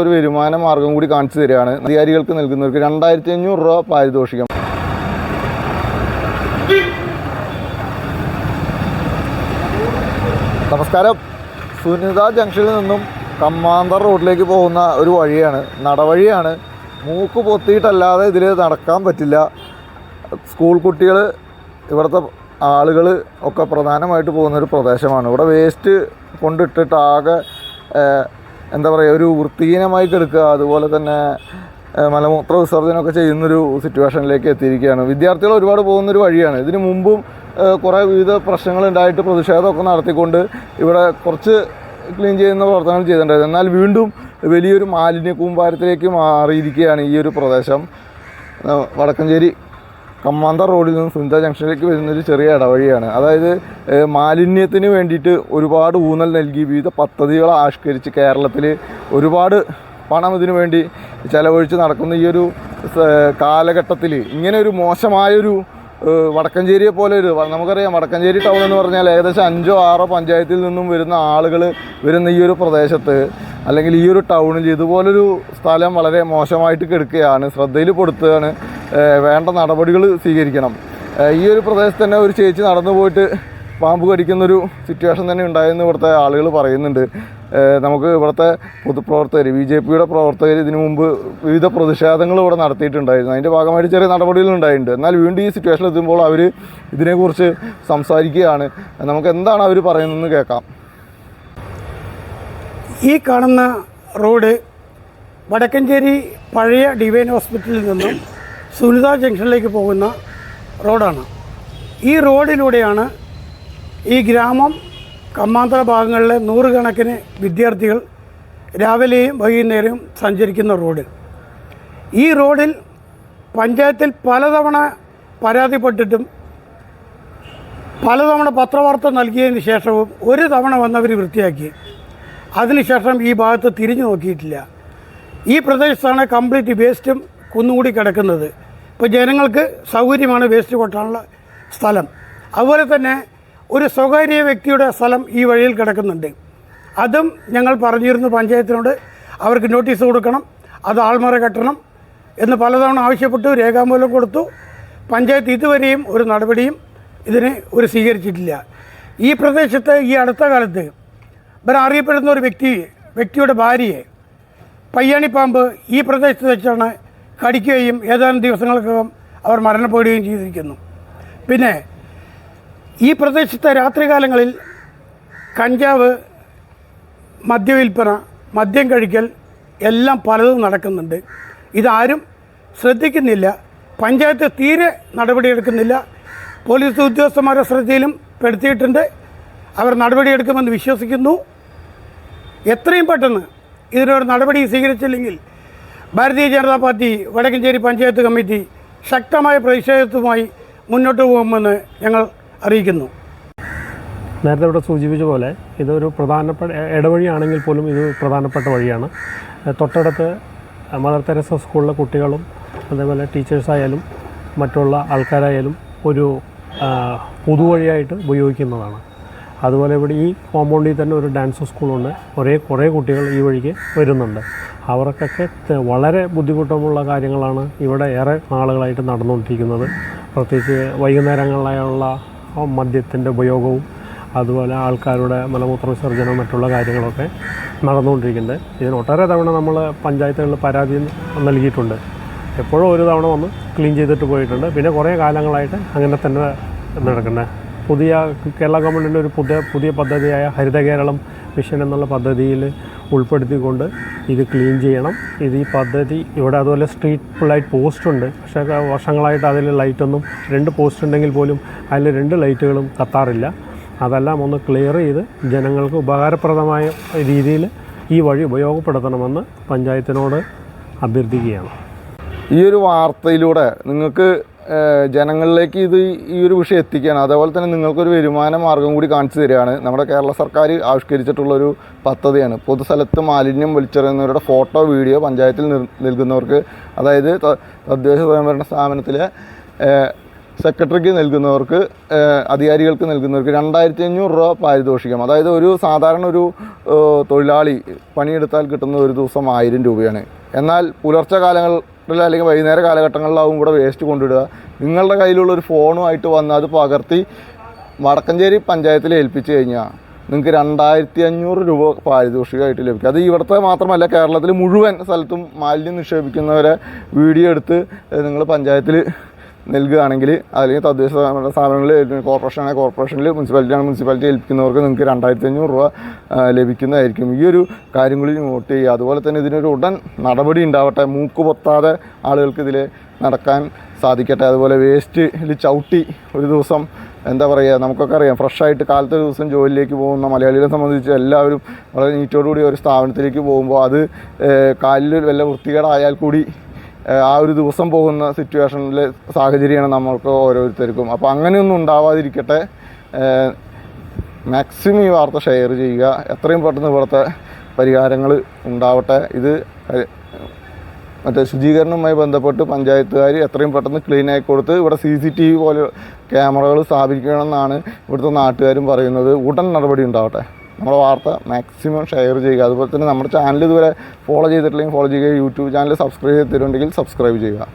ഒരു വരുമാന മാർഗം കൂടി കാണിച്ചു തരികയാണ്. അധികാരികൾക്ക് നൽകുന്നവർക്ക് രണ്ടായിരത്തി അഞ്ഞൂറ് രൂപ പാരിതോഷികം. നമസ്കാരം. സുനിത ജംഗ്ഷനിൽ നിന്നും കമ്മാന്തർ റോഡിലേക്ക് പോകുന്ന ഒരു വഴിയാണ് നടവഴിയാണ്. മൂക്ക് പൊത്തിയിട്ടല്ലാതെ ഇതിൽ നടക്കാൻ പറ്റില്ല. സ്കൂൾ കുട്ടികൾ ഇവിടുത്തെ ആളുകൾ ഒക്കെ പ്രധാനമായിട്ട് പോകുന്ന ഒരു പ്രദേശമാണ്. ഇവിടെ വേസ്റ്റ് കൊണ്ടിട്ടിട്ട് ആകെ ഏഹ്, എന്താ പറയുക ഒരു വൃത്തിഹീനമായിട്ട് എടുക്കുക അതുപോലെ തന്നെ മലമൂത്ര വിസർജനമൊക്കെ ചെയ്യുന്നൊരു സിറ്റുവേഷനിലേക്ക് എത്തിയിരിക്കുകയാണ്. വിദ്യാർത്ഥികൾ ഒരുപാട് പോകുന്നൊരു വഴിയാണ്. ഇതിനു മുമ്പും കുറേ വിവിധ പ്രശ്നങ്ങൾ ഉണ്ടായിട്ട് പ്രതിഷേധമൊക്കെ നടത്തിക്കൊണ്ട് ഇവിടെ കുറച്ച് ക്ലീൻ ചെയ്യുന്ന പ്രവർത്തനങ്ങൾ ചെയ്തിട്ടുണ്ടായിരുന്നു. എന്നാൽ വീണ്ടും വലിയൊരു മാലിന്യ കൂമ്പാരത്തിലേക്ക് മാറിയിരിക്കുകയാണ് ഈ ഒരു പ്രദേശം. വടക്കഞ്ചേരി കമ്മാന്തർ റോഡിൽ നിന്ന് സുനിത ജംഗ്ഷനിലേക്ക് വരുന്നൊരു ചെറിയ ഇടവഴിയാണ്. അതായത് മാലിന്യത്തിന് വേണ്ടിയിട്ട് ഒരുപാട് ഊന്നൽ നൽകി വിവിധ പദ്ധതികൾ ആവിഷ്കരിച്ച് കേരളത്തിൽ ഒരുപാട് പണം ഇതിനു വേണ്ടി ചെലവഴിച്ച് നടക്കുന്ന ഈ ഒരു കാലഘട്ടത്തിൽ ഇങ്ങനെ ഒരു മോശമായൊരു വടക്കഞ്ചേരിയെ പോലെ ഒരു നമുക്കറിയാം വടക്കഞ്ചേരി ടൗൺ എന്ന് പറഞ്ഞാൽ ഏകദേശം അഞ്ചോ ആറോ പഞ്ചായത്തിൽ നിന്നും വരുന്ന ആളുകൾ വരുന്ന ഈ ഒരു പ്രദേശത്ത് അല്ലെങ്കിൽ ഈ ഒരു ടൗണിൽ ഇതുപോലൊരു സ്ഥലം വളരെ മോശമായിട്ട് കിടക്കുകയാണ് ശ്രദ്ധയിൽ പെടുത്തുകയാണ്. വേണ്ട നടപടികൾ സ്വീകരിക്കണം. ഈ ഒരു പ്രദേശത്ത് തന്നെ ഒരു ചേച്ചി നടന്നു പോയിട്ട് പാമ്പ് കടിക്കുന്നൊരു സിറ്റുവേഷൻ തന്നെ ഉണ്ടായെന്ന് ഇവിടുത്തെ ആളുകൾ പറയുന്നുണ്ട്. നമുക്ക് ഇവിടുത്തെ പൊതുപ്രവർത്തകർ ബി ജെ പിയുടെ പ്രവർത്തകർ ഇതിനു മുമ്പ് വിവിധ പ്രതിഷേധങ്ങൾ ഇവിടെ നടത്തിയിട്ടുണ്ടായിരുന്നു. അതിന്റെ ഭാഗമായിട്ട് ചെറിയ നടപടികൾ ഉണ്ടായിട്ടുണ്ട്. എന്നാൽ വീണ്ടും ഈ സിറ്റുവേഷൻ എത്തുമ്പോൾ അവർ ഇതിനെക്കുറിച്ച് സംസാരിക്കുകയാണ്. നമുക്ക് എന്താണ് അവർ പറയുന്നതെന്ന് കേൾക്കാം. ഈ കാണുന്ന റോഡ് വടക്കഞ്ചേരി പഴയ ഡിവൈൻ ഹോസ്പിറ്റലിൽ നിന്നും സുനിത ജംഗ്ഷനിലേക്ക് പോകുന്ന റോഡാണ്. ഈ റോഡിലൂടെയാണ് ഈ ഗ്രാമം കമ്മാന്തര ഭാഗങ്ങളിലെ നൂറുകണക്കിന് വിദ്യാർത്ഥികൾ രാവിലെയും വൈകുന്നേരവും സഞ്ചരിക്കുന്ന റോഡ്. ഈ റോഡിൽ പഞ്ചായത്തിൽ പലതവണ പരാതിപ്പെട്ടിട്ടും പലതവണ പത്രവാർത്ത നൽകിയതിന് ശേഷവും ഒരു തവണ വന്നവർ വൃത്തിയാക്കി. അതിനുശേഷം ഈ ഭാഗത്ത് തിരിഞ്ഞു നോക്കിയിട്ടില്ല. ഈ പ്രദേശത്താണ് കംപ്ലീറ്റ് വേസ്റ്റും കുന്നുകൂടി കിടക്കുന്നത്. ഇപ്പോൾ ജനങ്ങൾക്ക് സൗകര്യമാണ് വേസ്റ്റ് കൊട്ടാനുള്ള സ്ഥലം. അതുപോലെ തന്നെ ഒരു സ്വകാര്യ വ്യക്തിയുടെ സ്ഥലം ഈ വഴിയിൽ കിടക്കുന്നുണ്ട്. അതും ഞങ്ങൾ പറഞ്ഞിരുന്നു പഞ്ചായത്തിനോട്. അവർക്ക് നോട്ടീസ് കൊടുക്കണം. അത് ആൾമറ കെട്ടണം എന്ന് പലതവണ ആവശ്യപ്പെട്ടു. രേഖാമൂലം കൊടുത്തു. പഞ്ചായത്ത് ഇതുവരെയും ഒരു നടപടിയും ഇതിന് ഒരു സ്വീകരിച്ചിട്ടില്ല. ഈ പ്രദേശത്ത് ഈ അടുത്ത കാലത്ത് ഇവർ അറിയപ്പെടുന്ന ഒരു വ്യക്തി വ്യക്തിയുടെ ഭാര്യയെ പയ്യാണിപ്പാമ്പ് ഈ പ്രദേശത്ത് വെച്ചാണ് കടിക്കുകയും ഏതാനും ദിവസങ്ങൾക്കകം അവർ മരണപ്പെടുകയും ചെയ്തിരിക്കുന്നു. പിന്നെ ഈ പ്രദേശത്തെ രാത്രികാലങ്ങളിൽ കഞ്ചാവ് മദ്യവിൽപ്പന മദ്യം കഴിക്കൽ എല്ലാം പലതും നടക്കുന്നുണ്ട്. ഇതാരും ശ്രദ്ധിക്കുന്നില്ല. പഞ്ചായത്ത് തീരെ നടപടിയെടുക്കുന്നില്ല. പോലീസ് ഉദ്യോഗസ്ഥന്മാരുടെ ശ്രദ്ധയിലും പെടുത്തിയിട്ടുണ്ട്. അവർ നടപടിയെടുക്കുമെന്ന് വിശ്വസിക്കുന്നു. എത്രയും പെട്ടെന്ന് ഇതിനൊരു നടപടി സ്വീകരിച്ചില്ലെങ്കിൽ ഭാരതീയ ജനതാ പാർട്ടി വടക്കഞ്ചേരി പഞ്ചായത്ത് കമ്മിറ്റി ശക്തമായ പ്രതിഷേധത്തുമായി മുന്നോട്ട് പോകുമെന്ന് ഞങ്ങൾ അറിയിക്കുന്നു. നേരത്തെ ഇവിടെ സൂചിപ്പിച്ച പോലെ ഇതൊരു പ്രധാനപ്പെട്ട ഇടവഴിയാണെങ്കിൽ പോലും ഇത് പ്രധാനപ്പെട്ട വഴിയാണ്. തൊട്ടടുത്ത് മദർ തെരേസ സ്കൂളിലെ കുട്ടികളും അതേപോലെ ടീച്ചേഴ്സായാലും മറ്റുള്ള ആൾക്കാരായാലും ഒരു പുതുവഴിയായിട്ട് ഉപയോഗിക്കുന്നതാണ്. അതുപോലെ ഇവിടെ ഈ കോമ്പൗണ്ടിൽ തന്നെ ഒരു ഡാൻസ് സ്കൂളുണ്ട്. കുറേ കുറേ കുട്ടികൾ ഈ വഴിക്ക് വരുന്നുണ്ട്. അവർക്കൊക്കെ വളരെ ബുദ്ധിമുട്ടുമുള്ള കാര്യങ്ങളാണ് ഇവിടെ ഏറെ നാളുകളായിട്ട് നടന്നുകൊണ്ടിരിക്കുന്നത്. പ്രത്യേകിച്ച് വൈകുന്നേരങ്ങളിലായുള്ള മദ്യത്തിന്റെ ഉപയോഗവും അതുപോലെ ആൾക്കാരുടെ മലമൂത്ര വിസർജനവും മറ്റുള്ള കാര്യങ്ങളൊക്കെ നടന്നുകൊണ്ടിരിക്കുന്നുണ്ട്. ഇതിന് ഒട്ടേറെ തവണ നമ്മൾ പഞ്ചായത്തുകളിൽ പരാതി നൽകിയിട്ടുണ്ട്. എപ്പോഴും ഒരു തവണ വന്ന് ക്ലീൻ ചെയ്തിട്ട് പോയിട്ടുണ്ട്. പിന്നെ കുറേ കാലങ്ങളായിട്ട് അങ്ങനെ തന്നെ നടക്കുന്നത് പുതിയ കേരള ഗവൺമെന്റിന്റെ ഒരു പുതിയ പുതിയ പദ്ധതിയായ ഹരിത കേരളം മിഷൻ എന്നുള്ള പദ്ധതിയിൽ ഉൾപ്പെടുത്തിക്കൊണ്ട് ഇത് ക്ലീൻ ചെയ്യണം. ഇത് ഈ പദ്ധതി ഇവിടെ അതുപോലെ സ്ട്രീറ്റ് ലൈറ്റ് പോസ്റ്റ് ഉണ്ട്. പക്ഷേ വർഷങ്ങളായിട്ട് അതിൽ ലൈറ്റൊന്നും രണ്ട് പോസ്റ്റ് ഉണ്ടെങ്കിൽ പോലും അതിൽ രണ്ട് ലൈറ്റുകളും കത്താറില്ല. അതെല്ലാം ഒന്ന് ക്ലിയർ ചെയ്ത് ജനങ്ങൾക്ക് ഉപകാരപ്രദമായ രീതിയിൽ ഈ വഴി ഉപയോഗപ്പെടുത്തണമെന്ന് പഞ്ചായത്തിനോട് അഭ്യർത്ഥിക്കുകയാണ്. ഈ ഒരു വാർത്തയിലൂടെ നിങ്ങൾക്ക് ജനങ്ങളിലേക്ക് ഇത് ഈ ഒരു വിഷയം എത്തിക്കുകയാണ്. അതേപോലെ തന്നെ നിങ്ങൾക്കൊരു വരുമാന മാർഗം കൂടി കാണിച്ചു തരികയാണ്. നമ്മുടെ കേരള സർക്കാർ ആവിഷ്കരിച്ചിട്ടുള്ളൊരു പദ്ധതിയാണ്. പൊതുസ്ഥലത്ത് മാലിന്യം വലിച്ചെറിയുന്നവരുടെ ഫോട്ടോ വീഡിയോ പഞ്ചായത്തിൽ നൽകുന്നവർക്ക് അതായത് തദ്ദേശ സ്വയംഭരണ സ്ഥാപനത്തിലെ സെക്രട്ടറിക്ക് നൽകുന്നവർക്ക് അധികാരികൾക്ക് നൽകുന്നവർക്ക് രണ്ടായിരത്തി അഞ്ഞൂറ് രൂപ പാരിതോഷികം. അതായത് ഒരു സാധാരണ ഒരു തൊഴിലാളി പണിയെടുത്താൽ കിട്ടുന്ന ഒരു ദിവസം ആയിരം രൂപയാണ്. എന്നാൽ പുലർച്ചെ കാലങ്ങളിൽ അല്ലെങ്കിൽ വൈകുന്നേര കാലഘട്ടങ്ങളിലാവും കൂടെ വേസ്റ്റ് കൊണ്ടിടുക നിങ്ങളുടെ കയ്യിലുള്ള ഒരു ഫോണുമായിട്ട് വന്ന് അത് പകർത്തി വടക്കഞ്ചേരി പഞ്ചായത്തിൽ ഏൽപ്പിച്ചു കഴിഞ്ഞാൽ നിങ്ങൾക്ക് രണ്ടായിരത്തി അഞ്ഞൂറ് രൂപ പാരിതോഷികമായിട്ട് ലഭിക്കും. അത് ഇവിടുത്തെ മാത്രമല്ല കേരളത്തിൽ മുഴുവൻ സ്ഥലത്തും മാലിന്യം നിക്ഷേപിക്കുന്നവരെ വീഡിയോ എടുത്ത് നിങ്ങൾ പഞ്ചായത്തിൽ നൽകുകയാണെങ്കിൽ അല്ലെങ്കിൽ തദ്ദേശ സ്ഥാപന സ്ഥാപനങ്ങളിൽ കോർപ്പറേഷനാണെങ്കിൽ കോർപ്പറേഷനിൽ മുനിസിപ്പാലിറ്റി ആണ്. മുനിസിപ്പാലിറ്റി ഏൽപ്പിക്കുന്നവർക്ക് നിങ്ങൾക്ക് രണ്ടായിരത്തി അഞ്ഞൂറ് രൂപ ലഭിക്കുന്നതായിരിക്കും. ഈ ഒരു കാര്യങ്ങളിൽ വോട്ട് ചെയ്യുക. അതുപോലെ തന്നെ ഇതിനൊരു ഉടൻ നടപടി ഉണ്ടാവട്ടെ. മൂക്ക് പൊത്താതെ ആളുകൾക്ക് ഇതിൽ നടക്കാൻ സാധിക്കട്ടെ. അതുപോലെ വേസ്റ്റിൽ ചവിട്ടി ഒരു ദിവസം എന്താ പറയുക നമുക്കൊക്കെ അറിയാം. ഫ്രഷായിട്ട് കാലത്തെ ദിവസം ജോലിയിലേക്ക് പോകുന്ന മലയാളികളെ സംബന്ധിച്ച് എല്ലാവരും വളരെ നീറ്റോടുകൂടി ഒരു സ്ഥാപനത്തിലേക്ക് പോകുമ്പോൾ അത് കാലിൽ വല്ല വൃത്തികേടായാൽ കൂടി ആ ഒരു ദിവസം പോകുന്ന സിറ്റുവേഷനിലെ സാഹചര്യമാണ് നമ്മൾക്ക് ഓരോരുത്തർക്കും. അപ്പോൾ അങ്ങനെയൊന്നും ഉണ്ടാവാതിരിക്കട്ടെ. മാക്സിമം ഈ വാർത്ത ഷെയർ ചെയ്യുക. എത്രയും പെട്ടെന്ന് ഇവിടുത്തെ പരിഹാരങ്ങൾ ഉണ്ടാവട്ടെ. ഇത് മറ്റേ ശുചീകരണവുമായി ബന്ധപ്പെട്ട് പഞ്ചായത്തുകാർ എത്രയും പെട്ടെന്ന് ക്ലീൻ ആയി കൊടുത്ത് ഇവിടെ സി സി ടി വി പോലെ ക്യാമറകൾ സ്ഥാപിക്കണമെന്നാണ് ഇവിടുത്തെ നാട്ടുകാരും പറയുന്നത്. ഉടൻ നടപടി ഉണ്ടാവട്ടെ. നമ്മുടെ വാർത്ത മാക്സിമം ഷെയർ ചെയ്യുക. അതുപോലെ തന്നെ നമ്മുടെ ചാനൽ ഇതുവരെ ഫോളോ ചെയ്തിട്ടില്ലെങ്കിൽ ഫോളോ ചെയ്യുക. യൂട്യൂബ് ചാനൽ സബ്സ്ക്രൈബ് ചെയ്തിട്ടുണ്ടെങ്കിൽ സബ്സ്ക്രൈബ് ചെയ്യുക.